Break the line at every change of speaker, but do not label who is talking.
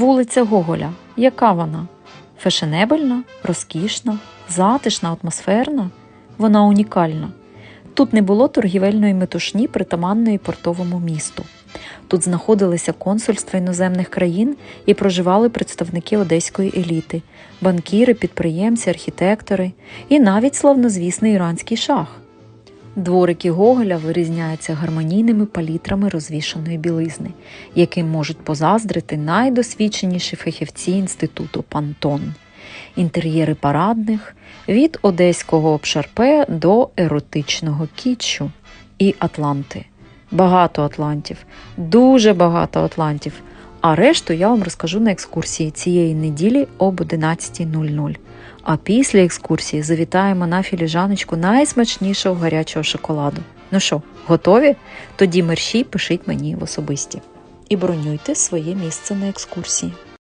Вулиця Гоголя. Яка вона? Фешенебельна, розкішна, затишна, атмосферна. Вона унікальна. Тут не було торгівельної метушні, притаманної портовому місту. Тут знаходилися консульства іноземних країн і проживали представники одеської еліти, банкіри, підприємці, архітектори і навіть славнозвісний іранський шах. Дворики Гоголя вирізняються гармонійними палітрами розвішаної білизни, яким можуть позаздрити найдосвідченіші фахівці інституту Пантон. Інтер'єри парадних від одеського обшарпе до еротичного кітчу і Атланти. Багато атлантів, дуже багато атлантів. А решту я вам розкажу на екскурсії цієї неділі об 11.00. А після екскурсії завітаємо на філіжаночку найсмачнішого гарячого шоколаду. Ну що, готові? Тоді мерщій пишіть мені в особисті. І бронюйте своє місце на екскурсії.